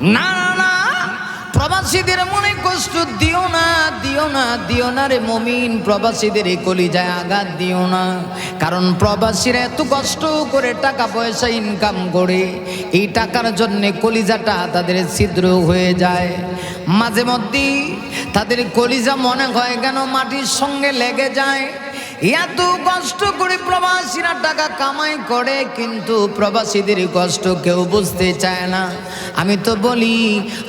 না না না, প্রবাসীদের মনে কষ্ট দিও না দিও না দিও না রে মমিন, প্রবাসীদের এই কলিজায় আঘাত দিও না। কারণ প্রবাসীরা এত কষ্ট করে টাকা পয়সা ইনকাম করে, এই টাকার জন্য কলিজাটা তাদের ছিদ্র হয়ে যায়। মাঝে মধ্যেই তাদের কলিজা মনে হয় কেন মাটির সঙ্গে লেগে যায়। এত কষ্ট করে প্রবাসীরা টাকা কামাই করে, কিন্তু প্রবাসীদের কষ্ট কেউ বুঝতে চায় না। আমি তো বলি,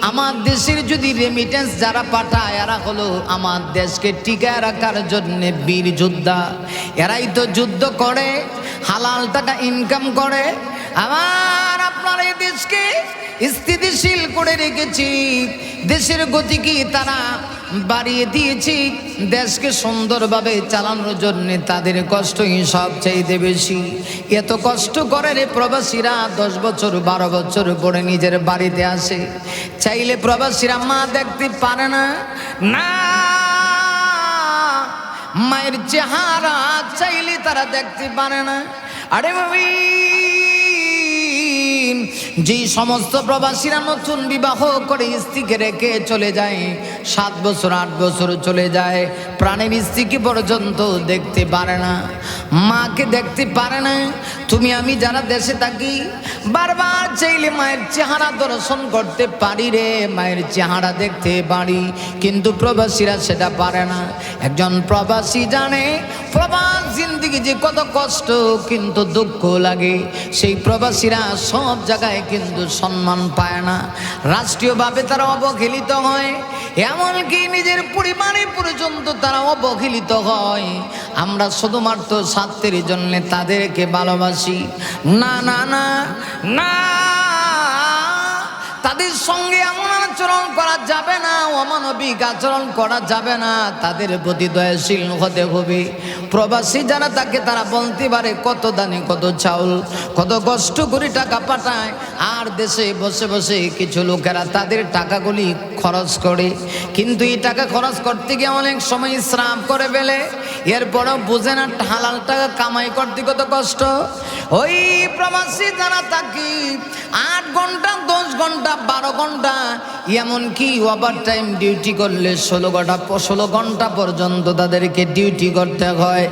আমার দেশের যদি রেমিটেন্স যারা পাঠায়, এরা হলো আমার দেশকে টিকায় রাখার জন্য বীর যোদ্ধা। এরাই তো যুদ্ধ করে, হালাল টাকা ইনকাম করে। আমার আপনার এই দেশকে স্থিতিশীল করে রেখেছি। দেশের গতি কি তারা বাড়িয়ে দিয়েছি। দেশকে সুন্দরভাবে চালানোর জন্য তাদের কষ্টই সবচাইতে বেশি। এত কষ্ট করে রে প্রবাসীরা দশ বছর, বারো বছর পরে নিজের বাড়িতে আসে। চাইলে প্রবাসীরা মা দেখতে পারে না। না, মায়ের চেহারা চাইলে তারা দেখতে পারে না। আরে বাবি যেই সমস্ত প্রবাসীরা নতুন বিবাহ করে স্ত্রীকে রেখে চলে যায়, সাত বছর, আট বছর চলে যায়, প্রাণের স্ত্রীকে পর্যন্ত দেখতে পারে না, মাকে দেখতে পারে না। তুমি, আমি যারা দেশে থাকি, বারবার চাইলে মায়ের চেহারা দর্শন করতে পারি রে, মায়ের চেহারা দেখতে পারি, কিন্তু প্রবাসীরা সেটা পারে না। একজন প্রবাসী জানে প্রবাস জিন্দিগি যে কত কষ্ট, কিন্তু দুঃখ লাগে। সেই প্রবাসীরা সব জায়গায় কিন্তু সম্মান পায় না। রাষ্ট্রীয়ভাবে তারা অবহেলিত হয়, এমনকি নিজের পরিবারে পর্যন্ত তারা অবহেলিত হয়। আমরা শুধুমাত্র স্বার্থের জন্য তাদেরকে ভালোবাসি। না না না না। তাদের সঙ্গে এমন আচরণ করা যাবে না, অমানবিক আচরণ করা যাবে না। তাদের প্রতি দয়াশীল হতে হবে। প্রবাসী যারা তাকে তারা বলতে পারে, কত দানে, কত চাউল, কত কষ্ট করে টাকা পাঠায়। আর দেশে বসে বসে কিছু লোকেরা তাদের টাকাগুলি খরচ করে। কিন্তু এই টাকা খরচ করতে গিয়ে অনেক সময় শ্রাপ করে ফেলে। এরপরও বুঝে না হালাল টাকা কামাই করতে কত কষ্ট। ওই প্রবাসী যারা থাকি, আট ঘণ্টা, দশ ঘণ্টা, বারো ঘণ্টা, এমনকি ওভার টাইম ডিউটি করলে ষোলো ঘণ্টা ষোলো ঘণ্টা পর্যন্ত তাদেরকে ডিউটি করতে হয়।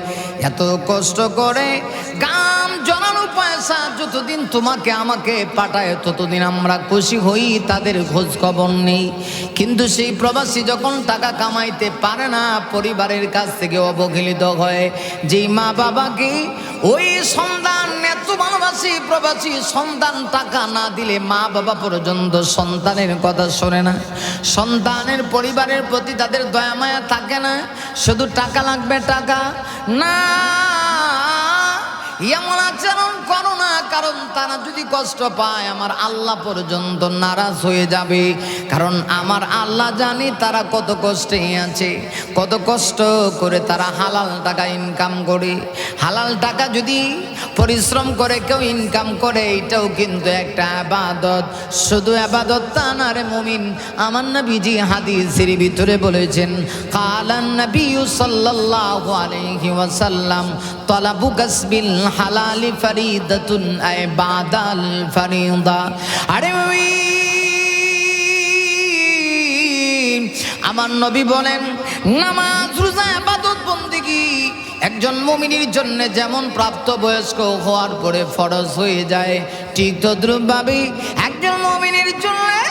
এত কষ্ট করে গাম জনানো পয়সা যতদিন তোমাকে আমাকে পাঠায়, ততদিন আমরা খুশি হই, তাদের খোঁজ খবর নেই। কিন্তু সেই প্রবাসী যখন টাকা কামাইতে পারে না, পরিবারের কাছ থেকে অবহেলিত হয়। যেই মা বাবাকে ওই সন্তান, এত ভালোবাসি প্রবাসী সন্তান, টাকা না দিলে মা বাবা পর্যন্ত সন্তানের কথা শোনে না। সন্তানের পরিবারের প্রতি তাদের দয়া মায়া থাকে না। শুধু টাকা লাগবে টাকা? না এমন আচরণ করো না, কারণ তারা যদি কষ্ট পায়, আমার আল্লাহ পর্যন্ত নারাজ হয়ে যাবে। কারণ আমার আল্লাহ জানি তারা কত কষ্টে আছে, কত কষ্ট করে তারা হালাল টাকা ইনকাম করে। হালাল টাকা যদি পরিশ্রম করে, কেউ ইনকাম করে, এটাও কিন্তু একটা আবাদত। শুধু আবাদত তা না রে মুমিন, আমার নবীজি হাদিসের ভিতরে বলেছেন, কালান নবী সাল্লাল্লাহু আলাইহি ওয়াসাল্লাম তলাবু কাসবিল হালালি ফরিদাতুন আই বাদাল ফরিদা। আরে আমার নবী বলেন, নামাজ, রোজা, ইবাদত, বন্দেগী। একজন মমিনীর জন্য যেমন প্রাপ্ত বয়স্ক হওয়ার পরে ফরজ হয়ে যায়, ঠিক তদ্রুপভাবে একজন মমিনীর জন্য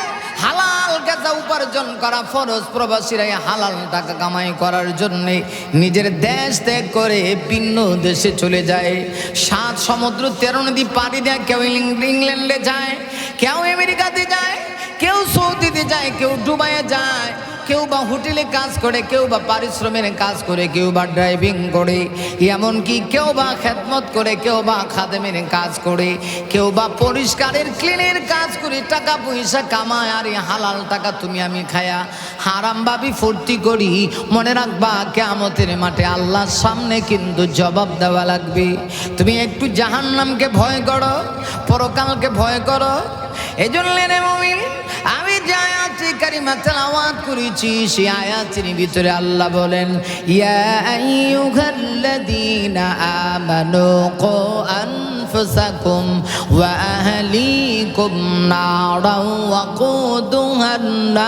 উপার্জন করা ফরজ প্রবাসীরা হালাল টাকা কামাই করার জন্য নিজের দেশ ত্যাগ করে ভিন্ন দেশে চলে যায়। সাত সমুদ্র, তেরো নদী পাড়ি দেয়, কেউ ইংল্যান্ডে যায়, কেউ আমেরিকাতে যায়, কেউ সৌদিতে যায়, কেউ ডুবাইয়ে যায়। কেউ বা হোটেলে কাজ করে, কেউ বা পারিশ্রমের কাজ করে, কেউ বা ড্রাইভিং করে, এমনকি কেউ বা খেদমত করে, কেউ বা খাদেমের কাজ করে, কেউ বা পরিষ্কারের ক্লিনের কাজ করে, টাকা পয়সা কামায়, আর হালাল টাকা তুমি আমি খায়া হারাম ভাবি ফুর্তি করি। মনে রাখবা কেমতের মাঠে আল্লাহর সামনে কিন্তু জবাব দেওয়া লাগবে। তুমি একটু জাহান্নামকে ভয় করো, পরকালকে ভয় করো। এই জন্য আমি যে কারিমা তেলাওয়াত করেছি সেই আয়াতের ভিতরে আল্লাহ বলেন ইয়া আইয়ুহাল্লাযীনা আমানু কু আনফুসাকুম ওয়া আহলিকুম عليكم نارا وقودها الناس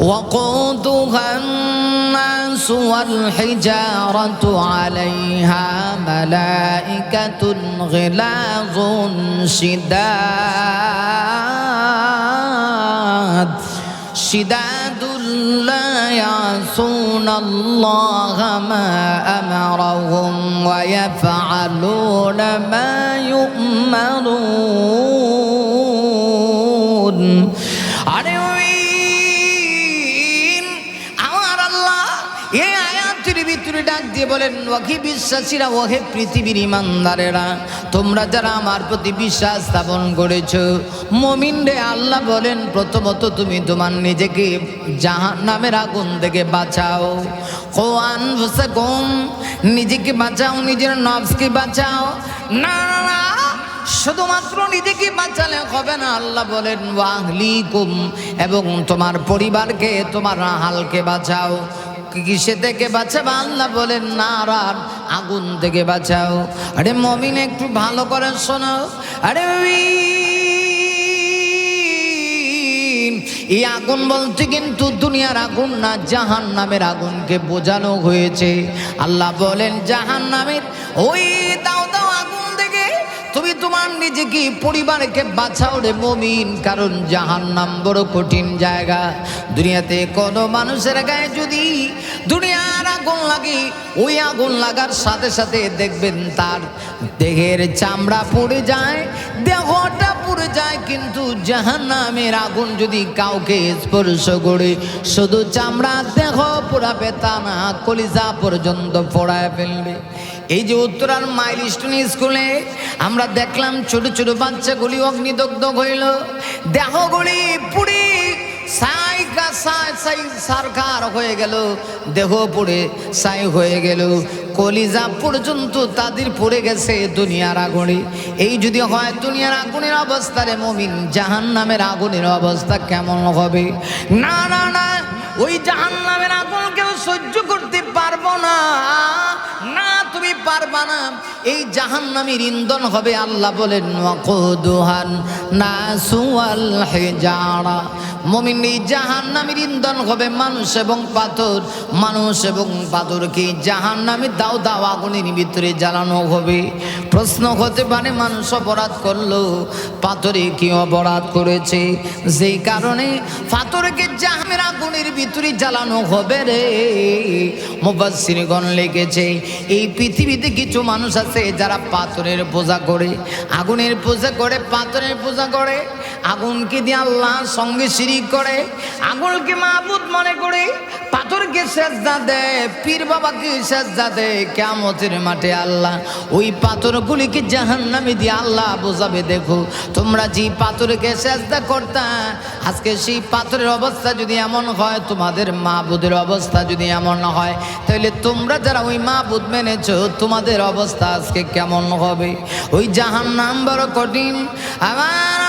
وقودها الناس والحجارة عليها ملائكة غلاظ شداد. شداد لا يعصون الله ما أمرهم ويفعلون ما يؤمرون. দিয়ে বলেন ওহে বিশ্বাসীরা, ওহে পৃথিবীর ইমানদারেরা, তোমরা যারা আমার প্রতি বিশ্বাস স্থাপন করেছ, মমিন আল্লাহ বলেন, প্রথমত তুমি তোমার নিজেকে জাহান নামের আগুন থেকে বাঁচাও। কোয়ান কম নিজেকে বাঁচাও, নিজের নবসকে বাঁচাও। না না শুধুমাত্র নিজেকে বাঁচালে হবে না, আল্লাহ বলেন, ওয়াহলিকুম, এবং তোমার পরিবারকে, তোমার হালকে বাঁচাও। কিসে থেকে বাঁচাবা? আল্লাহ বলেন, নারার আগুন থেকে বাঁচাও। আরে মমিন, একটু ভালো করে শোনো আরে এই আগুন বলতে কিন্তু দুনিয়ার আগুন না জাহান নামের আগুনকে বোঝানো হয়েছে। আল্লাহ বলেন জাহান নামের ওই, দাও দাও তুমি তোমার নিজেকে, পরিবারকে বাঁচাও রে মমিন, কারণ জাহান নাম বড় কঠিন জায়গা। দুনিয়াতে কোনো মানুষের গায়ে যদি দুনিয়ার আগুন লাগে, ওই আগুন লাগার সাথে সাথে দেখবেন তার দেহের চামড়া পড়ে যায়, দেহটা পুড়ে যায়, কিন্তু জাহান নামের আগুন যদি কাউকে স্পর্শ করে, শুধু চামড়া দেহ পোড়াবে তা না, কলিজা পর্যন্ত পোড়ায় ফেলবে। এই যে উত্তরার মাইল স্টোন স্কুলে আমরা দেখলাম ছোট ছোট বাচ্চাগুলি অগ্নিদগ্ধ হইল। দেহগুলি পুড়ি সাইকা সাই সাই সারকার হয়ে গেল। দেহ পুড়ে সাই হয়ে গেল। কলিজা পর্যন্ত তাদের পড়ে গেছে দুনিয়ার আগুনে। এই যদি হয় দুনিয়ার আগুনের অবস্থা রে মমিন জাহান নামের আগুনের অবস্থা কেমন হবে? না না না, ওই জাহান নামের আগুন কেউ সহ্য করতে পারবা না এই জাহান্নামীর ইন্ধন হবে আল্লাহ বলেন মুমিন এই জাহান্নামীর ইন্ধন হবে মানুষ এবং পাথর। মানুষ এবং পাথরকে জাহান্নামী দাও দাও আগুনের ভিতরে জ্বালানো হবে? প্রশ্ন হতে পারে, মানুষ অপরাধ করল, পাথরে কি অপরাধ করেছে? যেই কারণে পাথরকে জাহামের আগুনের ভিতরে জ্বালানো হবে রে। মুবাসিরগণ লেগেছে এই পৃথিবীতে কিছু মানুষ আছে যারা পাথরের পূজা করে, আগুনের পূজা করে, পাথরের পূজা করে। আগুনকে দিয়ে আল্লাহ সঙ্গে শিরিক করে, আগুনকে মাহবুদ মনে করে, পাথরকে সেজদা দেয়, পীর বাবাকে সেজদা দেয় কেমতের মাঠে আল্লাহ ওই পাথরগুলিকে জাহান নামে দিয়ে আল্লাহ বোঝাবে, দেখো, তোমরা যে পাথরকে সেজদা করতা, আজকে সেই পাথরের অবস্থা যদি এমন হয়, তোমাদের মাহবুদের অবস্থা যদি এমন হয় তাহলে তোমরা যারা ওই মাহবুদ মেনেছো, তোমাদের অবস্থা আজকে কেমন হবে? ওই জাহান নাম বড় কঠিন। আমার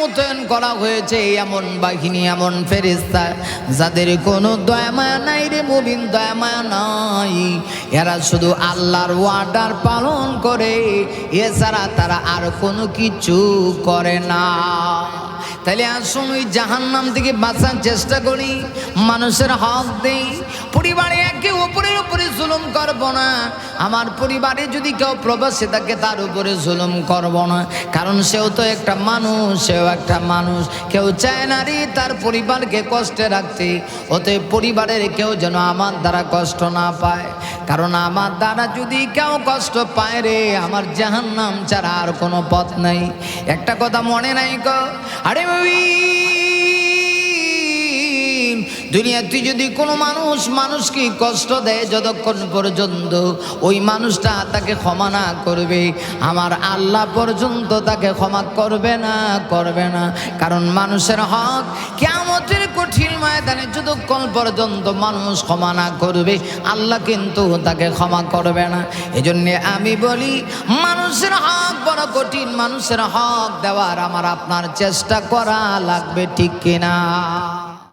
মোতায়েন করা হয়েছে এমন বাহিনী, এমন ফেরিস্তা যাদের কোনো দয়া মায়া নাই রে মুবিন দয়া মায়া নাই। এরা শুধু আল্লাহর ওয়ার্ডার পালন করে, এছাড়া তারা আর কোনো কিছু করে না। তাহলে আসুন ওই জাহান্নাম থেকে বাঁচার চেষ্টা করি, মানুষের হক দেই পরিবারে একে উপরের উপরে জুলুম করব না। আমার পরিবারে যদি কেউ প্রবাসী থাকে, তার উপরে জুলুম করব না। কারণ সেও তো একটা মানুষ, সেও একটা মানুষ। কেউ চায় না রে তার পরিবারকে কষ্টে রাখতে। ওতে পরিবারের কেউ যেন আমার দ্বারা কষ্ট না পায়। কারণ আমার দ্বারা যদি কেউ কষ্ট পায় রে, আমার জাহান্নাম ছাড়া আর কোনো পথ নাই। একটা কথা মনে নাই গো আরে দুনিয়াতে যদি কোনো মানুষ মানুষকে কষ্ট দেয় যতক্ষণ পর্যন্ত, ওই মানুষটা তাকে ক্ষমা না করবে। আমার আল্লাহ পর্যন্ত তাকে ক্ষমা করবে না করবে না। কারণ মানুষের হক কেমতের কঠিন ময়দানে যতক্ষণ পর্যন্ত মানুষ ক্ষমা না করবে, আল্লাহ কিন্তু তাকে ক্ষমা করবে না। এজন্য আমি বলি, মানুষের হক, বড় কঠিন মানুষের হক দেওয়ার আমার আপনার চেষ্টা করা লাগবে ঠিক কিনা?